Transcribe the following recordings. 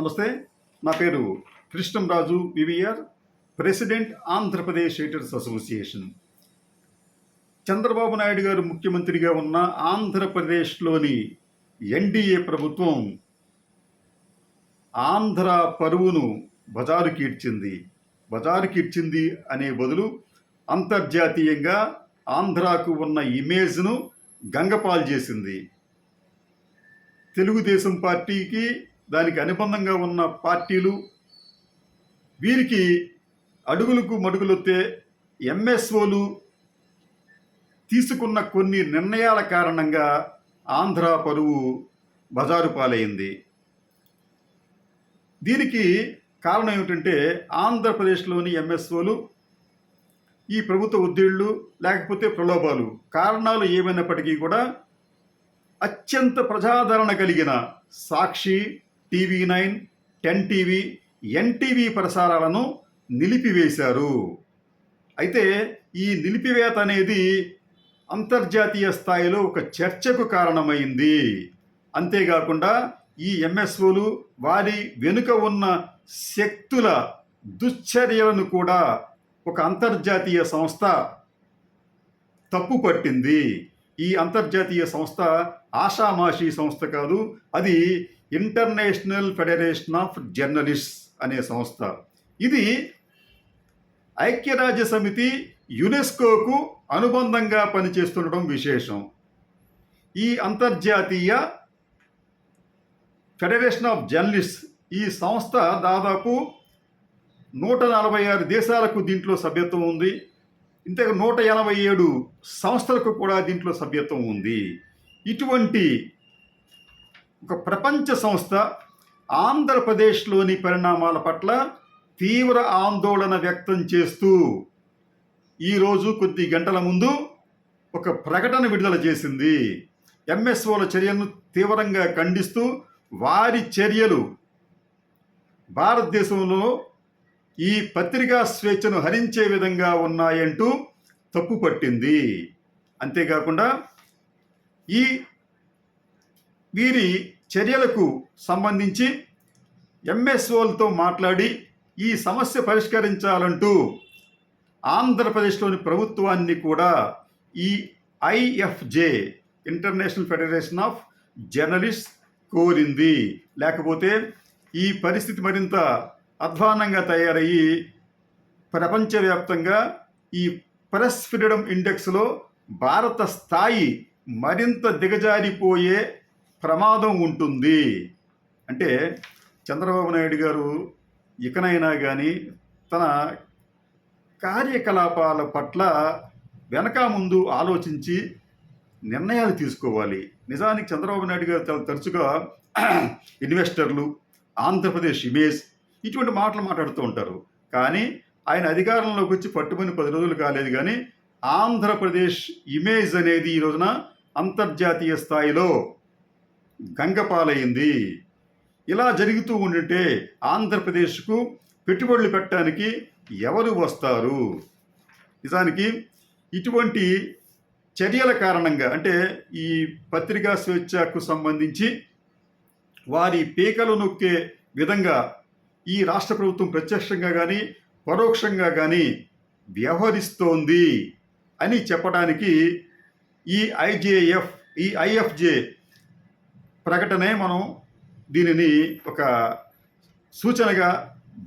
నమస్తే నా పేరు Krishnamraju VVR president Andhra Pradesh writers association. Chandrababu Naidu garu ముఖ్యమంత్రిగా ఉన్న ఆంధ్రప్రదేశ్లోని ఎన్డీఏ ప్రభుత్వం ఆంధ్ర పరువును బజారుకీడ్చింది బజారుకీడ్చింది అనే బదులు అంతర్జాతీయంగా ఆంధ్రాకు ఉన్న ఇమేజ్ను గంగపాల్ చేసింది. తెలుగుదేశం పార్టీకి దానికి అనుబంధంగా ఉన్న పార్టీలు వీరికి అడుగులకు మడుగులొత్తే ఎంఎస్ఓలు తీసుకున్న కొన్ని నిర్ణయాల కారణంగా ఆంధ్ర పరువు బజారు పాలైంది. దీనికి కారణం ఏమిటంటే ఆంధ్రప్రదేశ్లోని ఎంఎస్ఓలు ఈ ప్రభుత్వ ఉద్యోగులు లేకపోతే ప్రలోభాలు. కారణాలు ఏమైనప్పటికీ కూడా అత్యంత ప్రజాదరణ కలిగిన Sakshi TV nine ten TV NTV ప్రసారాలను నిలిపివేశారు. అయితే ఈ నిలిపివేత అనేది అంతర్జాతీయ స్థాయిలో ఒక చర్చకు కారణమైంది. అంతేకాకుండా ఈ ఎంఎస్ఓలు వారి వెనుక ఉన్న శక్తుల దుశ్చర్యలను కూడా ఒక అంతర్జాతీయ సంస్థ తప్పు పట్టింది. ఈ అంతర్జాతీయ సంస్థ ఆషామాషీ సంస్థ కాదు అది ఇంటర్నేషనల్ ఫెడరేషన్ ఆఫ్ జర్నలిస్ట్స్ అనే సంస్థ. ఇది ఐక్యరాజ్య సమితి యునెస్కోకు అనుబంధంగా పనిచేస్తుండడం విశేషం. ఈ అంతర్జాతీయ ఫెడరేషన్ ఆఫ్ జర్నలిస్ట్ ఈ సంస్థ దాదాపు నూట నలభై ఆరు దేశాలకు దీంట్లో సభ్యత్వం ఉంది. ఇంతకు నూట ఎనభై ఏడు సంస్థలకు కూడా దీంట్లో సభ్యత్వం ఉంది. ఇటువంటి ఒక ప్రపంచ సంస్థ ఆంధ్రప్రదేశ్లోని పరిణామాల పట్ల తీవ్ర ఆందోళన వ్యక్తం చేస్తూ ఈరోజు కొద్ది గంటల ముందు ఒక ప్రకటన విడుదల చేసింది. ఎంఎస్ఓల చర్యలను తీవ్రంగా ఖండిస్తూ వారి చర్యలు భారతదేశంలో ఈ పత్రికా స్వేచ్ఛను హరించే విధంగా ఉన్నాయంటూ తప్పు పట్టింది అంతేకాకుండా ఈ వీరి చర్యలకు సంబంధించి ఎంఎస్ఓలతో మాట్లాడి ఈ సమస్య పరిష్కరించాలంటూ ఆంధ్రప్రదేశ్లోని ప్రభుత్వాన్ని కూడా ఈ IFJ international federation of journalist కోరింది. లేకపోతే ఈ పరిస్థితి మరింత అధ్వానంగా తయారయ్యి ప్రపంచవ్యాప్తంగా ఈ ప్రెస్ ఫ్రీడమ్ ఇండెక్స్లో భారత స్థాయి మరింత దిగజారిపోయే ప్రమాదం ఉంటుంది. అంటే చంద్రబాబు నాయుడు గారు ఇకనైనా కానీ తన కార్యకలాపాల పట్ల వెనక ముందు ఆలోచించి నిర్ణయాలు తీసుకోవాలి. నిజానికి చంద్రబాబు నాయుడు గారు చాలా తరచుగా ఇన్వెస్టర్లు ఆంధ్రప్రదేశ్ ఇమేజ్ ఇటువంటి మాటలు మాట్లాడుతూ ఉంటారు. కానీ ఆయన అధికారంలోకి వచ్చి పట్టుమని పది రోజులు కాలేదు కానీ ఆంధ్రప్రదేశ్ ఇమేజ్ అనేది ఈ రోజున అంతర్జాతీయ స్థాయిలో గంగపాలైంది. ఇలా జరుగుతూ ఉంటే ఆంధ్రప్రదేశ్కు పెట్టుబడులు పెట్టడానికి ఎవరు వస్తారు? నిజానికి ఇటువంటి చర్యల కారణంగా అంటే ఈ పత్రికా స్వేచ్ఛకు సంబంధించి వారి పీకలు నొక్కే విధంగా ఈ రాష్ట్ర ప్రభుత్వం ప్రత్యక్షంగా కానీ పరోక్షంగా కానీ వ్యవహరిస్తోంది అని చెప్పడానికి ఈ ఐజేఎఫ్ ఈ ఐఎఫ్జే ప్రకటనే మనం దీనిని ఒక సూచనగా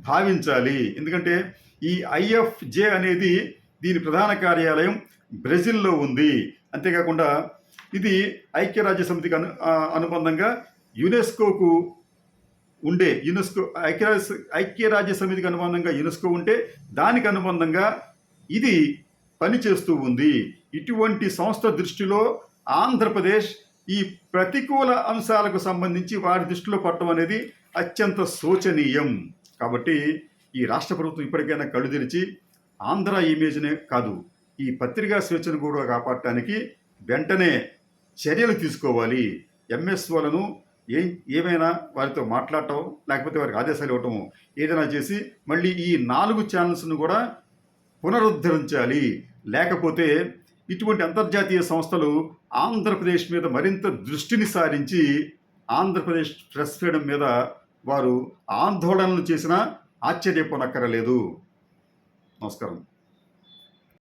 భావించాలి. ఎందుకంటే ఈ ఐఎఫ్జే అనేది దీని ప్రధాన కార్యాలయం బ్రెజిల్లో ఉంది. అంతేకాకుండా ఇది ఐక్యరాజ్య సమితికి అను అనుబంధంగా యునెస్కోకు ఉండే యునెస్కో ఐక్యరాజ్య ఐక్యరాజ్య సమితికి అనుబంధంగా యునెస్కో ఉంటే దానికి అనుబంధంగా ఇది పనిచేస్తూ ఉంది. ఇటువంటి సంస్థ దృష్టిలో ఆంధ్రప్రదేశ్ ఈ ప్రతికూల అంశాలకు సంబంధించి వారి దృష్టిలో పట్టడం అనేది అత్యంత శోచనీయం. కాబట్టి ఈ రాష్ట్ర ప్రభుత్వం ఇప్పటికైనా కళ్ళు తెరిచి ఆంధ్ర ఇమేజ్నే కాదు ఈ పత్రికా స్వేచ్ఛను కూడా కాపాడటానికి వెంటనే చర్యలు తీసుకోవాలి. ఎంఎస్ఓలను ఏ ఏమైనా వారితో మాట్లాడటం లేకపోతే వారికి ఆదేశాలు ఇవ్వటం ఏదైనా చేసి మళ్ళీ ఈ నాలుగు ఛానల్స్ను కూడా పునరుద్ధరించాలి. లేకపోతే ఇటువంటి అంతర్జాతీయ సంస్థలు ఆంధ్రప్రదేశ్ మీద మరింత దృష్టిని సారించి ఆంధ్రప్రదేశ్ ప్రెస్ ఫ్రీడమ్ మీద వారు ఆందోళనలు చేసినా ఆశ్చర్యపోనక్కరలేదు. నమస్కారం.